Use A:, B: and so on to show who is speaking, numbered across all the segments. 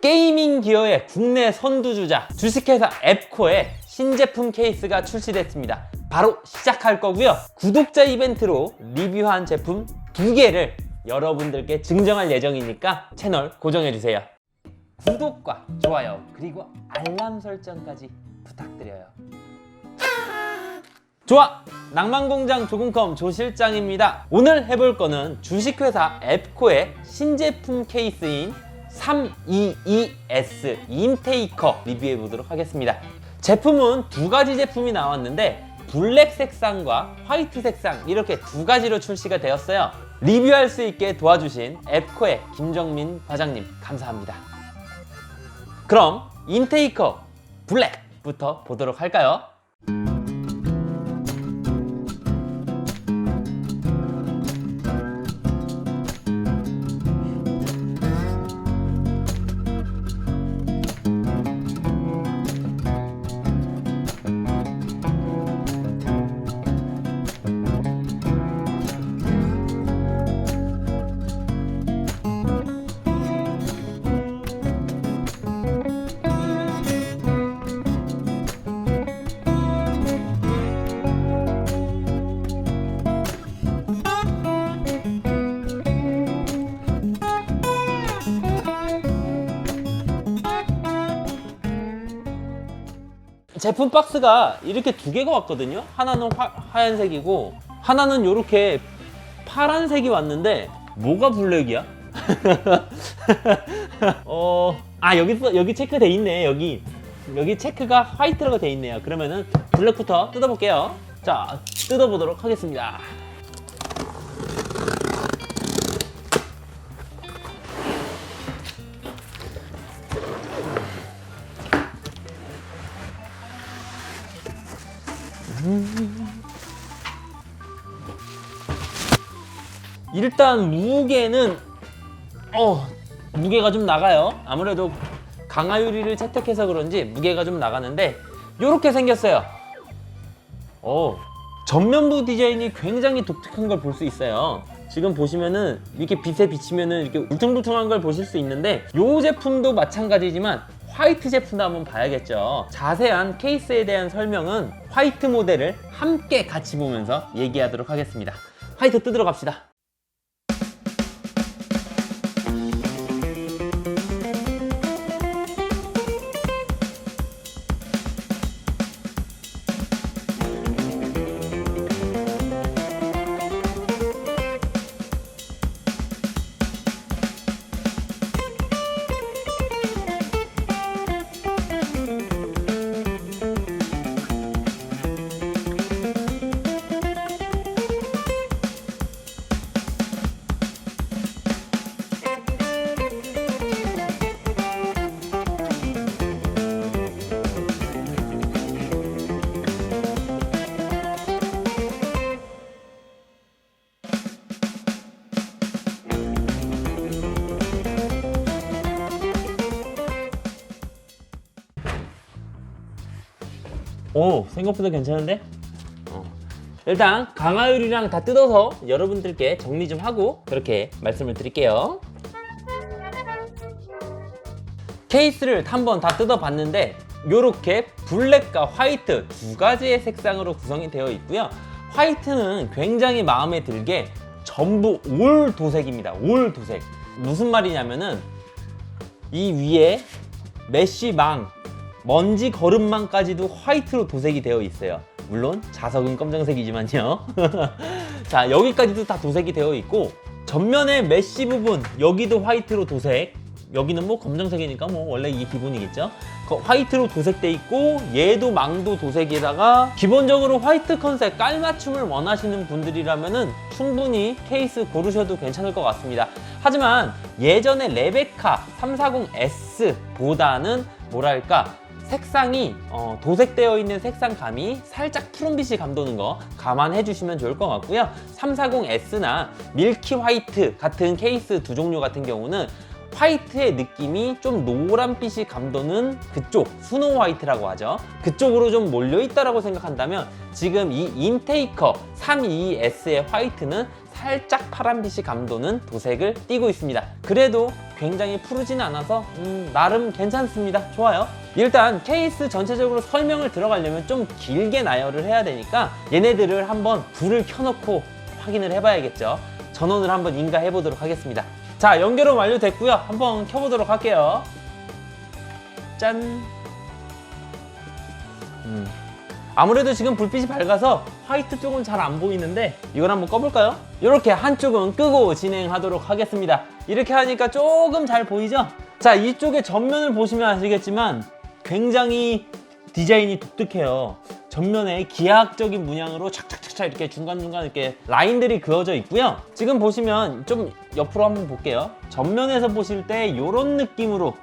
A: 게이밍 기어의 국내 선두주자 주식회사 앱코의 신제품 케이스가 출시됐습니다. 바로 시작할 거고요. 구독자 이벤트로 리뷰한 제품 두 개를 여러분들께 증정할 예정이니까 채널 고정해주세요. 구독과 좋아요 그리고 알람 설정까지 부탁드려요. 좋아! 낭만공장 조금컴 조실장입니다. 오늘 해볼 거는 주식회사 앱코의 신제품 케이스인 322S 인테이커 리뷰해 보도록 하겠습니다. 제품은 두 가지 제품이 나왔는데 블랙 색상과 화이트 색상 이렇게 두 가지로 출시가 되었어요. 리뷰할 수 있게 도와주신 앱코의 김정민 과장님 감사합니다. 그럼 인테이커 블랙부터 보도록 할까요? 제품 박스가 이렇게 두 개가 왔거든요. 하나는 화, 하얀색이고 하나는 이렇게 파란색이 왔는데 뭐가 블랙이야? 어, 아 여기 써- 여기 체크돼 있네. 여기 여기 체크가 화이트라고 돼 있네요. 그러면은 블랙부터 뜯어볼게요. 자, 뜯어보도록 하겠습니다. 일단 무게는 어 무게가 좀 나가요. 아무래도 강화유리를 채택해서 그런지 무게가 좀 나가는데 이렇게 생겼어요. 어 전면부 디자인이 굉장히 독특한 걸 볼 수 있어요. 지금 보시면은 이렇게 빛에 비치면은 이렇게 울퉁불퉁한 걸 보실 수 있는데 이 제품도 마찬가지지만 화이트 제품도 한번 봐야겠죠. 자세한 케이스에 대한 설명은 화이트 모델을 함께 같이 보면서 얘기하도록 하겠습니다. 화이트 뜯으러 갑시다. 생각보다 괜찮은데? 어. 일단 강화유리랑 다 뜯어서 여러분들께 정리 좀 하고 그렇게 말씀을 드릴게요 케이스를 한번 다 뜯어봤는데 이렇게 블랙과 화이트 두 가지의 색상으로 구성이 되어 있고요 화이트는 굉장히 마음에 들게 전부 올 도색입니다 올 도색 무슨 말이냐면은 이 위에 메쉬망 먼지 거름망까지도 화이트로 도색이 되어 있어요. 물론 자석은 검정색이지만요. 자 여기까지도 다 도색이 되어 있고 전면의 메쉬 부분 여기도 화이트로 도색. 여기는 뭐 검정색이니까 뭐 원래 이게 기본이겠죠. 그 화이트로 도색돼 있고 얘도 망도 도색에다가 기본적으로 화이트 컨셉 깔맞춤을 원하시는 분들이라면은 충분히 케이스 고르셔도 괜찮을 것 같습니다. 하지만 예전에 레베카 340S보다는 뭐랄까 색상이 어, 도색되어 있는 색상감이 살짝 푸른빛이 감도는 거 감안해 주시면 좋을 것 같고요. 340S나 밀키 화이트 같은 케이스 두 종류 같은 경우는 화이트의 느낌이 좀 노란빛이 감도는 그쪽 스노우 화이트라고 하죠. 그쪽으로 좀 몰려 있다라고 생각한다면 지금 이 인테이커 322S의 화이트는 살짝 파란빛이 감도는 도색을 띠고 있습니다. 그래도 굉장히 푸르진 않아서 음, 나름 괜찮습니다. 좋아요. 일단 케이스 전체적으로 설명을 들어가려면 좀 길게 나열을 해야 되니까 얘네들을 한번 불을 켜놓고 확인을 해봐야겠죠. 전원을 한번 인가해 보도록 하겠습니다. 자, 연결은 완료됐고요. 한번 켜보도록 할게요. 짠. 음. 아무래도 지금 불빛이 밝아서 화이트 쪽은 잘 안 보이는데 이걸 한번 꺼볼까요? 이렇게 한쪽은 끄고 진행하도록 하겠습니다. 이렇게 하니까 조금 잘 보이죠? 자, 이쪽에 전면을 보시면 아시겠지만 굉장히 디자인이 독특해요. 전면에 기하학적인 문양으로 착착착착 이렇게 중간중간 이렇게 라인들이 그어져 있고요. 지금 보시면 좀 옆으로 한번 볼게요. 전면에서 보실 때 이런 느낌으로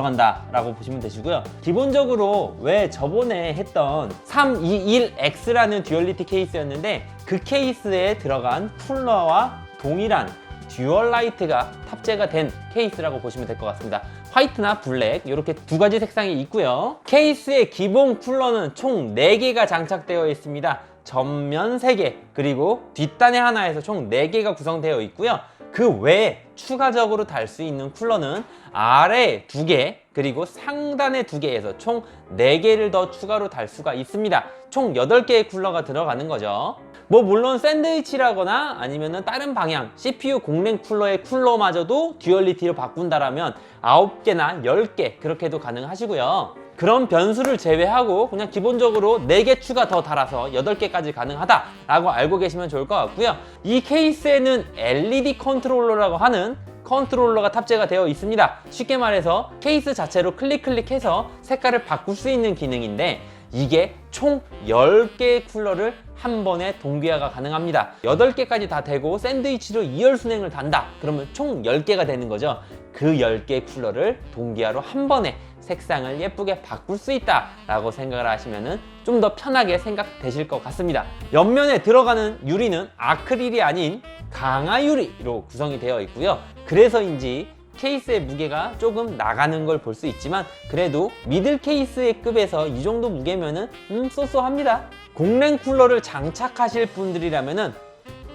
A: 들어간다 라고 보시면 되시고요. 기본적으로 왜 저번에 했던 321X라는 듀얼리티 케이스였는데 그 케이스에 들어간 쿨러와 동일한 듀얼 라이트가 탑재가 된 케이스라고 보시면 될 것 같습니다. 화이트나 블랙 이렇게 두 가지 색상이 있고요. 케이스의 기본 쿨러는 총 4개가 장착되어 있습니다. 전면 3개 그리고 뒷단에 하나 에서 총 4개가 구성되어 있고요. 그 외에 추가적으로 달 수 있는 쿨러는 아래 2개 그리고 상단에 2개에서 총 4개를 더 추가로 달 수가 있습니다. 총 8개의 쿨러가 들어가는 거죠. 뭐 물론 샌드위치라거나 아니면은 다른 방향 CPU 공랭 쿨러의 쿨러마저도 듀얼리티로 바꾼다라면 9개나 10개 그렇게도 가능하시고요. 그런 변수를 제외하고 그냥 기본적으로 4개 추가 더 달아서 8개까지 가능하다라고 알고 계시면 좋을 것 같고요. 이 케이스에는 LED 컨트롤러라고 하는 컨트롤러가 탑재가 되어 있습니다. 쉽게 말해서 케이스 자체로 클릭 클릭해서 색깔을 바꿀 수 있는 기능인데 이게 총 10개의 쿨러를 한 번에 동기화가 가능합니다. 8개까지 다 되고 샌드위치로 2열 순행을 단다. 그러면 총 10개가 되는 거죠. 그 10개의 쿨러를 동기화로 한 번에 색상을 예쁘게 바꿀 수 있다 라고 생각을 하시면 좀 더 편하게 생각되실 것 같습니다 옆면에 들어가는 유리는 아크릴이 아닌 강화유리로 구성이 되어 있고요 그래서인지 케이스의 무게가 조금 나가는 걸 볼 수 있지만 그래도 미들 케이스의 급에서 이 정도 무게면은 음 쏘쏘합니다 공랭 쿨러를 장착하실 분들이라면은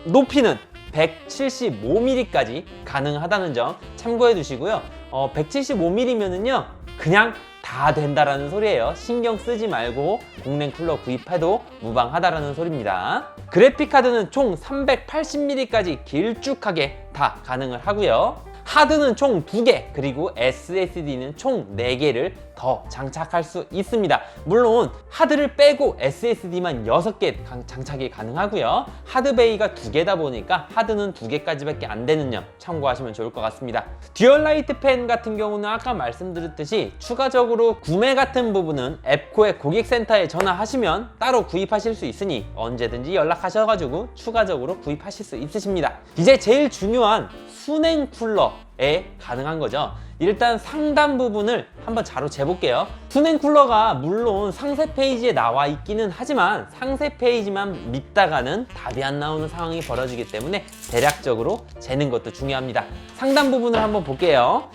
A: 높이는 175mm까지 가능하다는 점 참고해 두시고요. 어, 175mm면은요, 그냥 다 된다라는 소리예요. 신경 쓰지 말고 공랭 쿨러 구입해도 무방하다라는 소리입니다. 그래픽 카드는 총 380mm까지 길쭉하게 다 가능을 하고요. 하드는 총 2개, 그리고 SSD는 총 4개를 더 장착할 수 있습니다. 물론 하드를 빼고 SSD만 6개 장착이 가능하고요. 하드베이가 2개다 보니까 하드는 2개까지밖에 안 되는 점 참고하시면 좋을 것 같습니다. 듀얼 라이트 펜 같은 경우는 아까 말씀드렸듯이 추가적으로 구매 같은 부분은 앱코의 고객센터에 전화하시면 따로 구입하실 수 있으니 언제든지 연락하셔가지고 추가적으로 구입하실 수 있으십니다. 이제 제일 중요한 순행 쿨러 에 가능한 거죠. 일단 상단 부분을 한번 자로 재볼게요. 순행 쿨러가 물론 상세 페이지에 나와 있기는 하지만 상세 페이지만 믿다가는 답이 안 나오는 상황이 벌어지기 때문에 대략적으로 재는 것도 중요합니다. 상단 부분을 한번 볼게요.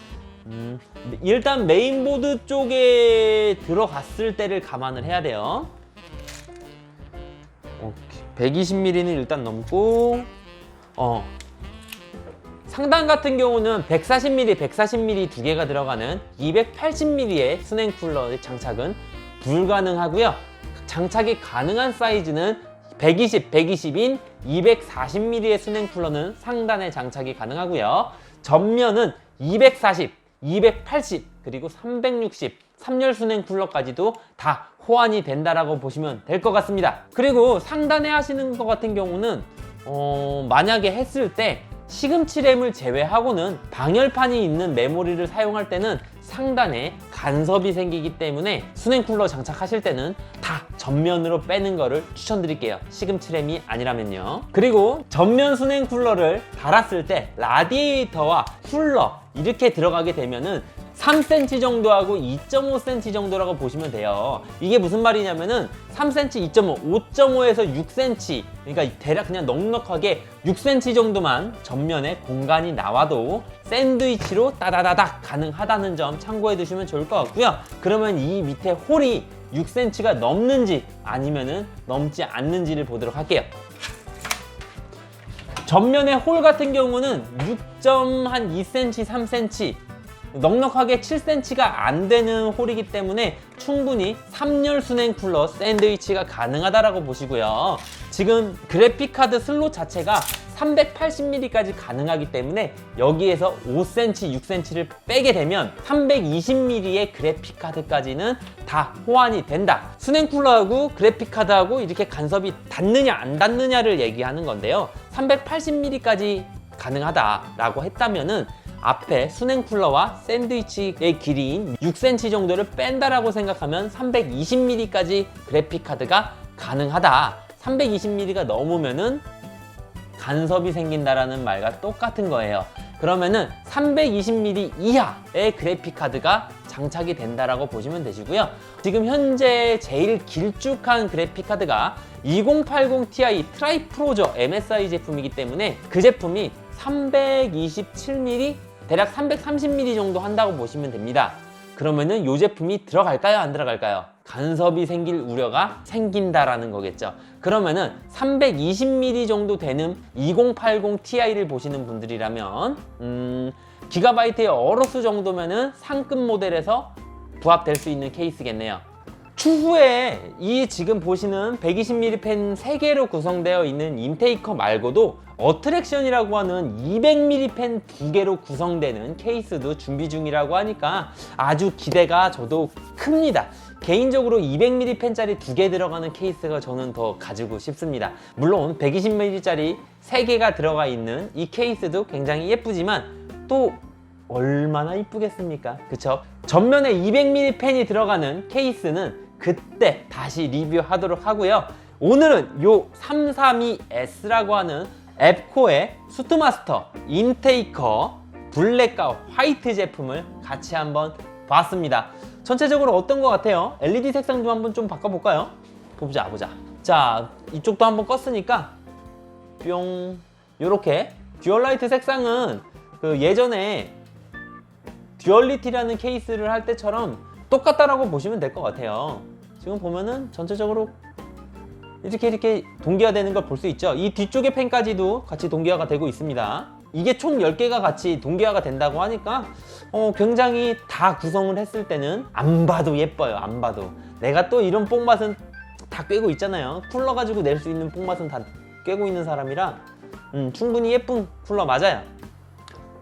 A: 음, 일단 메인보드 쪽에 들어갔을 때를 감안을 해야 돼요. 120mm는 일단 넘고, 어, 상단 같은 경우는 140mm, 140mm 두 개가 들어가는 280mm의 순행 쿨러의 장착은 불가능하고요. 장착이 가능한 사이즈는 120, 120인 240mm의 순행 쿨러는 상단에 장착이 가능하고요. 전면은 240, 280, 그리고 360, 3열 순행 쿨러까지도 다 호환이 된다라고 보시면 될 것 같습니다. 그리고 상단에 하시는 것 같은 경우는 어, 만약에 했을 때 시금치 램을 제외하고는 방열판이 있는 메모리를 사용할 때는 상단에 간섭이 생기기 때문에 순행 쿨러 장착하실 때는 다 전면으로 빼는 거를 추천드릴게요. 시금치 램이 아니라면요. 그리고 전면 순행 쿨러를 달았을 때 라디에이터와 쿨러 이렇게 들어가게 되면은 3cm 정도 하고 2.5cm 정도라고 보시면 돼요. 이게 무슨 말이냐면은 3cm, 2.5, 5.5에서 6cm. 그러니까 대략 그냥 넉넉하게 6cm 정도만 전면에 공간이 나와도 샌드위치로 따다다닥 가능하다는 점 참고해 두시면 좋을 것 같고요. 그러면 이 밑에 홀이 6cm가 넘는지 아니면은 넘지 않는지를 보도록 할게요. 전면의 홀 같은 경우는 6.2cm, 3cm 넉넉하게 7cm가 안 되는 홀이기 때문에 충분히 3열 순행 쿨러 샌드위치가 가능하다라고 보시고요. 지금 그래픽 카드 슬롯 자체가 380mm까지 가능하기 때문에 여기에서 5cm, 6cm를 빼게 되면 320mm의 그래픽 카드까지는 다 호환이 된다. 순행 쿨러하고 그래픽 카드하고 이렇게 간섭이 닿느냐 안 닿느냐를 얘기하는 건데요. 380mm까지 가능하다라고 했다면은 앞에 순행 쿨러와 샌드위치의 길이인 6cm 정도를 뺀다라고 생각하면 320mm까지 그래픽 카드가 가능하다. 320mm가 넘으면은 간섭이 생긴다라는 말과 똑같은 거예요. 그러면은 320mm 이하의 그래픽 카드가 장착이 된다라고 보시면 되시고요. 지금 현재 제일 길쭉한 그래픽 카드가 2080 Ti 트라이 프로저 MSI 제품이기 때문에 그 제품이 327mm 대략 330mm 정도 한다고 보시면 됩니다. 그러면은 이 제품이 들어갈까요? 안 들어갈까요? 간섭이 생길 우려가 생긴다라는 거겠죠. 그러면은 320mm 정도 되는 2080 Ti를 보시는 분들이라면 음, 기가바이트의 어로스 정도면은 상급 모델에서 부합될 수 있는 케이스겠네요. 추후에 이 지금 보시는 120mm 펜 3개로 구성되어 있는 인테이커 말고도 어트랙션이라고 하는 200mm 펜 2개로 구성되는 케이스도 준비 중이라고 하니까 아주 기대가 저도 큽니다. 개인적으로 200mm 펜짜리 2개 들어가는 케이스가 저는 더 가지고 싶습니다. 물론 120mm짜리 3개가 들어가 있는 이 케이스도 굉장히 예쁘지만 또 얼마나 이쁘겠습니까? 그쵸? 전면에 200mm 펜이 들어가는 케이스는 그때 다시 리뷰하도록 하고요. 오늘은 요 332S라고 하는 앱코의 수트마스터 인테이커 블랙과 화이트 제품을 같이 한번 봤습니다. 전체적으로 어떤 것 같아요? LED 색상 좀 한번 좀 바꿔볼까요? 보자, 보자. 자, 이쪽도 한번 껐으니까 뿅 요렇게 듀얼라이트 색상은 그 예전에 듀얼리티라는 케이스를 할 때처럼 똑같다라고 보시면 될 것 같아요. 지금 보면은 전체적으로 이렇게 이렇게 동기화 되는 걸 볼 수 있죠. 이 뒤쪽의 펜까지도 같이 동기화가 되고 있습니다. 이게 총 10개가 같이 동기화가 된다고 하니까 어, 굉장히 다 구성을 했을 때는 안 봐도 예뻐요. 안 봐도. 내가 또 이런 뽕맛은 다 꿰고 있잖아요. 쿨러 가지고 낼 수 있는 뽕맛은 다 꿰고 있는 사람이라 음, 충분히 예쁜 쿨러 맞아요.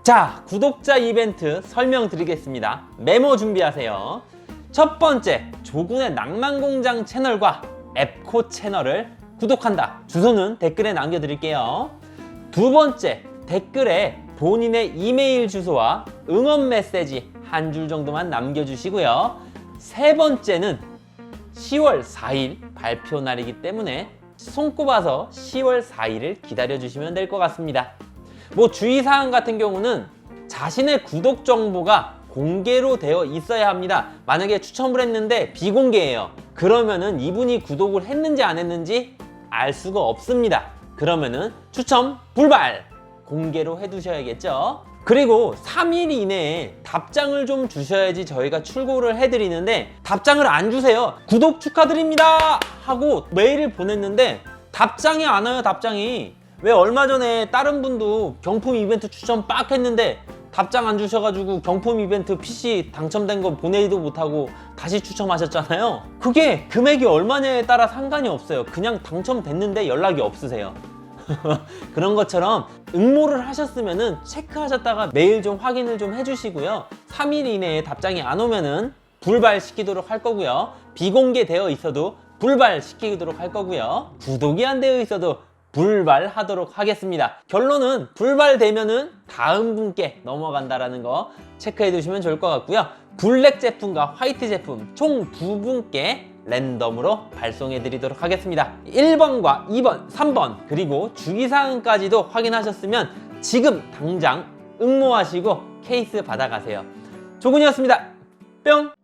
A: 자, 구독자 이벤트 설명드리겠습니다. 메모 준비하세요. 첫 번째, 조군의 낭만공장 채널과 앱코 채널을 구독한다. 주소는 댓글에 남겨드릴게요. 두 번째, 댓글에 본인의 이메일 주소와 응원 메시지 한 줄 정도만 남겨주시고요. 세 번째는 10월 4일 발표 날이기 때문에 손꼽아서 10월 4일을 기다려주시면 될 것 같습니다. 뭐 주의사항 같은 경우는 자신의 구독 정보가 공개로 되어 있어야 합니다. 만약에 추첨을 했는데 비공개예요. 그러면은 이분이 구독을 했는지 안 했는지 알 수가 없습니다. 그러면은 추첨 불발! 공개로 해두셔야겠죠. 그리고 3일 이내에 답장을 좀 주셔야지 저희가 출고를 해드리는데 답장을 안 주세요. 구독 축하드립니다! 하고 메일을 보냈는데 답장이 안 와요, 답장이. 왜 얼마 전에 다른 분도 경품 이벤트 추천 빡 했는데 답장 안 주셔가지고 경품 이벤트 PC 당첨된 거 보내지도 못하고 다시 추첨하셨잖아요. 그게 금액이 얼마냐에 따라 상관이 없어요. 그냥 당첨됐는데 연락이 없으세요. 그런 것처럼 응모를 하셨으면은 체크하셨다가 메일 좀 확인을 좀 해주시고요. 3일 이내에 답장이 안 오면은 불발시키도록 할 거고요. 비공개되어 있어도 불발시키도록 할 거고요. 구독이 안 되어 있어도 불발하도록 하겠습니다. 결론은 불발되면은 다음 분께 넘어간다라는 거 체크해 두시면 좋을 것 같고요. 블랙 제품과 화이트 제품 총 두 분께 랜덤으로 발송해 드리도록 하겠습니다. 1번과 2번, 3번 그리고 주의사항까지도 확인하셨으면 지금 당장 응모하시고 케이스 받아가세요. 조군이었습니다. 뿅!